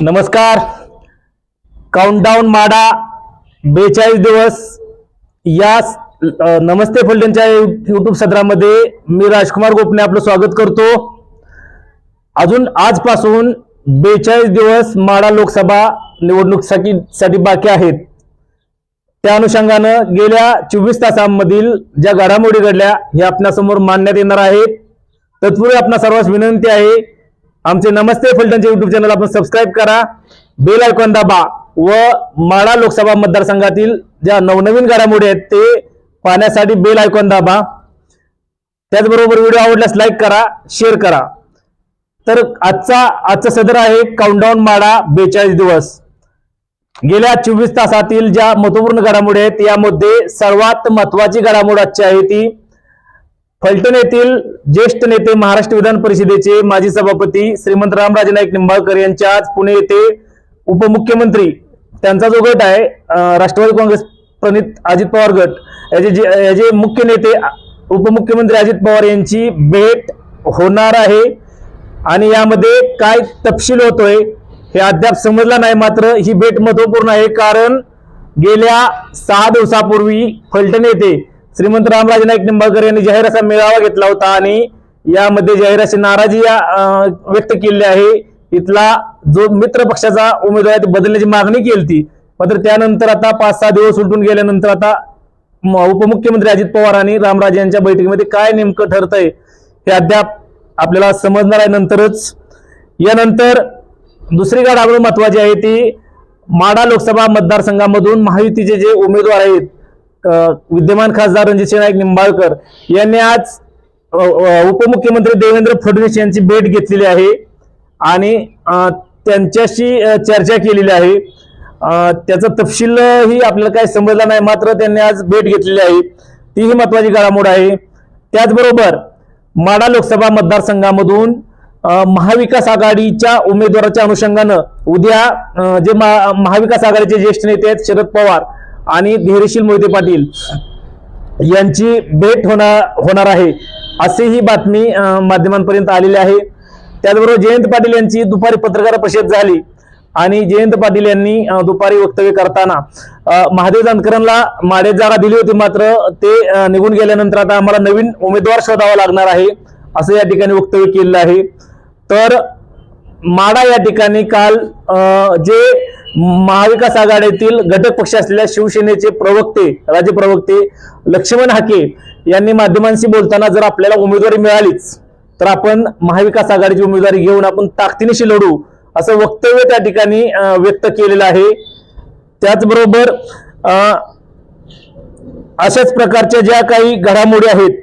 नमस्कार. काउंटडाऊन माडा बेचाळीस दिवस. या नमस्ते फलटणच्या युट्यूब सत्रामध्ये मी राजकुमार गोपने आपलं स्वागत करतो. अजून आजपासून बेचाळीस दिवस माडा लोकसभा निवडणुकीसाठी साठी बाकी आहेत. त्या अनुषंगानं गेल्या चोवीस तासांमधील ज्या घडामोडी घडल्या हे आपल्यासमोर मांडण्यात येणार आहेत तत्पूर्वी आपणा सर्वांस विनंती आहे आमचे नमस्ते फलटणचे युट्यूब चॅनल आपण सबस्क्राईब करा. बेल आयकॉन दाबा व माळा लोकसभा मतदारसंघातील ज्या नवनवीन घडामोडी आहेत ते पाहण्यासाठी बेल आयकॉन दाबा. त्याचबरोबर व्हिडिओ आवडल्यास लाईक करा शेअर करा. तर आजचा आजचा सदर आहे काउंटडाऊन माळा बेचाळीस दिवस. गेल्या चोवीस तासातील ज्या महत्त्वपूर्ण घडामोडी आहेत यामध्ये सर्वात महत्वाची घडामोड आजची आहे ती फलटण येथील ज्येष्ठ नेते महाराष्ट्र विधान परिषदेचे माजी सभापती श्रीमंत रामराजे नाईक निंबाळकर यांच्या आज पुणे येथे उपमुख्यमंत्री त्यांचा जो गट आहे राष्ट्रवादी काँग्रेस प्रणित अजित पवार गट. याचे जे याचे मुख्य नेते उपमुख्यमंत्री अजित पवार यांची भेट होणार आहे. आणि यामध्ये काय तपशील होतोय हे अद्याप समजला नाही मात्र ही भेट महत्त्वपूर्ण आहे कारण गेल्या सहा दिवसापूर्वी फलटण येथे श्रीमंत रामराजे नाईक निंबाळकर यांनी जाहीर असा मेळावा घेतला होता आणि यामध्ये जाहीर अशी नाराजी या, व्यक्त केली आहे. इथला जो मित्र पक्षाचा उमेदवार आहे बदलण्याची मागणी केली ती मात्र त्यानंतर आता पाच सहा दिवस उलटून गेल्यानंतर आता म- उपमुख्यमंत्री अजित पवार आणि रामराजे यांच्या बैठकीमध्ये काय नेमकं ठरतंय हे अद्याप आपल्याला समजणार आहे. नंतरच यानंतर दुसरी घडामोड महत्वाची आहे ती माडा लोकसभा मतदारसंघामधून महायुतीचे जे उमेदवार आहेत विद्यमान खासदार रणजितसिंह नाईक निंबाळकर यांनी आज उपमुख्यमंत्री देवेंद्र फडणवीस यांची भेट घेतलेली आहे आणि त्यांच्याशी चर्चा केलेली आहे. अ, त्याचा तपशीलही आपल्याला काही समजला नाही मात्र त्यांनी आज भेट घेतलेली आहे. तीही महत्वाची घडामोड आहे. त्याचबरोबर माडा लोकसभा मतदारसंघामधून महाविकास आघाडीच्या उमेदवाराच्या अनुषंगानं उद्या जे महा- महाविकास आघाडीचे ज्येष्ठ नेते आहेत शरद पवार आणि धैर्यशील मोहिते पाटील यांची भेट होणार होणार आहे अशी ही बातमी माध्यमांपर्यंत आलेली आहे. त्याचबरोबर जयंत पाटील यांची दुपारी पत्रकार परिषद झाली आणि जयंत पाटील यांनी दुपारी वक्तव्य करताना महादेव जानकरांना माडे जागा दिली होती मात्र ते निघून गेल्यानंतर आता आम्हाला नवीन उमेदवार शोधावा लागणार आहे असं या ठिकाणी वक्तव्य केलेलं आहे. तर माडा या ठिकाणी काल जे महाविकास आघाडीतील घटक पक्ष असलेल्या शिवसेनेचे प्रवक्ते राज्य प्रवक्ते लक्ष्मण हाके यांनी माध्यमांशी बोलताना जर आपल्याला उमेदवारी मिळालीच तर आपण महाविकास आघाडीची उमेदवारी घेऊन आपण ताकदीनिशी लढू असं वक्तव्य त्या ठिकाणी व्यक्त केलेलं आहे. त्याचबरोबर अशाच प्रकारच्या ज्या काही घडामोडी आहेत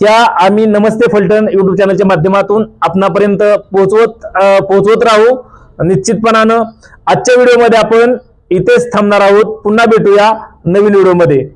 त्या आम्ही नमस्ते फलटण युट्यूब चॅनलच्या माध्यमातून आपणापर्यंत पोहोचवत पोहोचवत राहू. निश्चितपणानं आजच्या व्हिडिओमध्ये आपण इथेच थांबणार आहोत. पुन्हा भेटूया नवीन व्हिडिओमध्ये.